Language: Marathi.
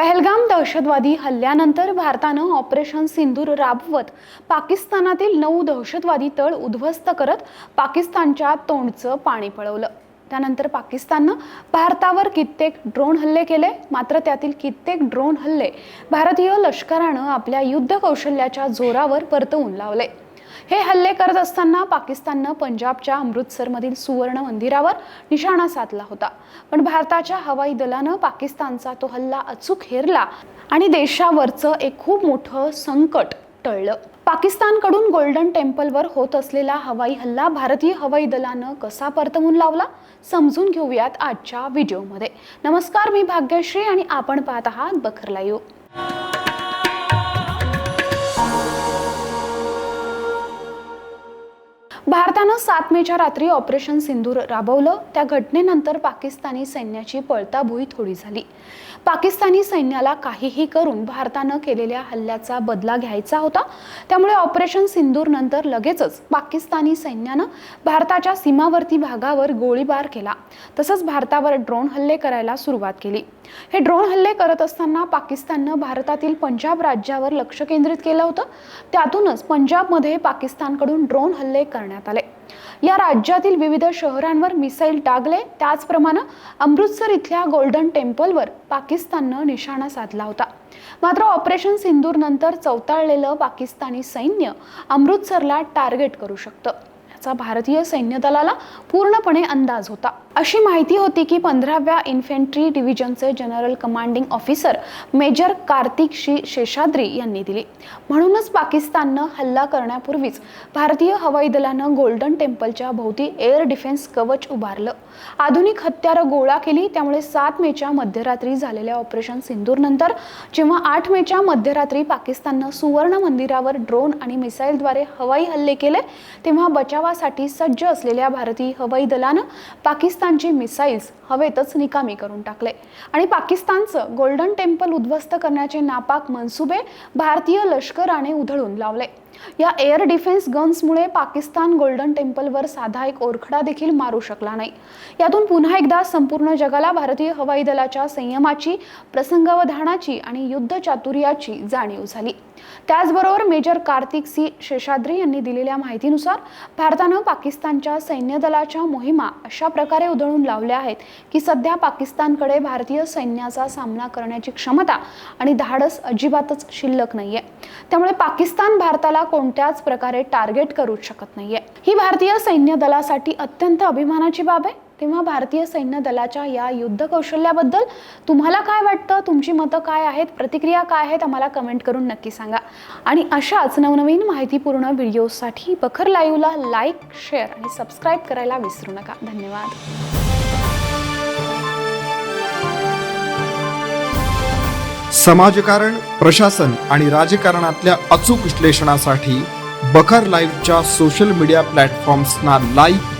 पहलगाम दहशतवादी हल्ल्यानंतर भारतानं ऑपरेशन सिंदूर राबवत पाकिस्तानातील नऊ दहशतवादी तळ उद्ध्वस्त करत पाकिस्तानच्या तोंडचं पाणी पळवलं. त्यानंतर पाकिस्ताननं भारतावर कित्येक ड्रोन हल्ले केले मात्र त्यातील कित्येक ड्रोन हल्ले भारतीय लष्करानं आपल्या युद्ध कौशल्याच्या जोरावर परतवून लावले. हे हल्ले करत असताना पाकिस्ताननं पंजाबच्या अमृतसरमधील सुवर्ण मंदिरावर निशाणा साधला होता. पण भारताच्या हवाई दलानं पाकिस्तानचा तो हल्ला अचूक हेरला आणि देशावरचं एक खूप मोठं संकट टळलं. पाकिस्तानकडून गोल्डन टेम्पलवर होत असलेला हवाई हल्ला भारतीय हवाई दलानं कसा परतवून लावला? समजून घेऊयात आजच्या व्हिडिओमध्ये. नमस्कार मी भाग्यश्री आणि आपण पाहत आहात बखरला लाईव्ह. भारतानं सात मेच्या रात्री ऑपरेशन सिंदूर राबवलं. त्या घटनेनंतर पाकिस्तानी सैन्याची पळताभुई थोडी झाली. पाकिस्तानी सैन्याला काहीही करून भारतानं केलेल्या हल्ल्याचा बदला घ्यायचा होता. त्यामुळे ऑपरेशन सिंदूर नंतर लगेचच पाकिस्तानी सैन्यानं भारताच्या सीमावर्ती भागावर गोळीबार केला. तसंच भारतावर ड्रोन हल्ले करायला सुरुवात केली. हे ड्रोन हल्ले करत असताना पाकिस्ताननं भारतातील पंजाब राज्यावर लक्ष केंद्रित केलं होतं. त्यातूनच पंजाबमध्ये पाकिस्तानकडून ड्रोन हल्ले करण्यात आले. या राज्यातील विविध शहरांवर मिसाईल टाकले. त्याचप्रमाणे अमृतसर इथल्या गोल्डन टेम्पलवर पाकिस्ताननं निशाणा साधला होता. मात्र ऑपरेशन सिंदूर नंतर चौताळलेलं पाकिस्तानी सैन्य अमृतसरला टार्गेट करू शकतं. याचा भारतीय सैन्य दलाला पूर्णपणे अंदाज होता. अशी माहिती होती की पंधराव्या infantry डिव्हिजनचे general commanding officer major Kartik Shri Seshadri यांनी दिली. म्हणूनच पाकिस्ताननं हल्ला करण्यापूर्वीच भारतीय हवाई दलानं गोल्डन टेम्पलच्या भोवती एअर डिफेन्स कवच उभारलं. आधुनिक हत्यारं गोळा केली त्यामुळे सात मेच्या मध्यरात्री झालेल्या ऑपरेशन सिंदूरनंतर जेव्हा आठ मेच्या मध्यरात्री पाकिस्ताननं सुवर्ण मंदिरावर ड्रोन आणि मिसाईलद्वारे हवाई हल्ले केले तेव्हा बचावासाठी सज्ज असलेल्या भारतीय हवाई दलानं पाकिस्तान पाकिस्तानची मिसाईल्स हवेतच निकामी करून टाकले. आणि पाकिस्तानचं गोल्डन टेम्पल उद्ध्वस्त करण्याचे नापाक मनसुबे भारतीय लष्कराने उधळून लावले. या एअर डिफेन्स गन्समुळे पाकिस्तान गोल्डन टेम्पलवर साधा एक ओरखडा देखील मारू शकला नाही. यातून पुन्हा एकदा संपूर्ण जगाला भारतीय हवाई दलाच्या संयमाची प्रसंगावधानाची आणि युद्ध चातुर्याची जाणीव झाली. त्याचबरोबर मेजर कार्तिक सी शेषाद्री यांनी दिलेल्या माहितीनुसार भारतानं पाकिस्तानच्या सैन्य दलाच्या मोहिमा अशा प्रकारे उधळून लावल्या आहेत की सध्या पाकिस्तानकडे भारतीय सैन्याचा सामना करण्याची क्षमता आणि धाडस अजिबातच शिल्लक नाहीये. त्यामुळे पाकिस्तान भारताला कोणत्याच प्रकारे टार्गेट करूच शकत नाहीये. ही भारतीय सैन्य दलासाठी अत्यंत अभिमानाची बाब आहे. तेव्हा भारतीय सैन्य दलाच्या या युद्ध कौशल्याबद्दल तुम्हाला काय वाटतं? तुमची मतं काय आहेत? प्रतिक्रिया काय आहेत? आम्हाला कमेंट करून नक्की सांगा. आणि अशाच नवनवीन माहितीपूर्ण व्हिडिओसाठी बखर लाईव्हला लाईक शेअर आणि सबस्क्राईब करायला विसरू नका. धन्यवाद. समाजकारण प्रशासन आणि राजकारणातल्या अचूक विश्लेषणासाठी बखर लाईव्हच्या सोशल मीडिया प्लॅटफॉर्म्सना लाईक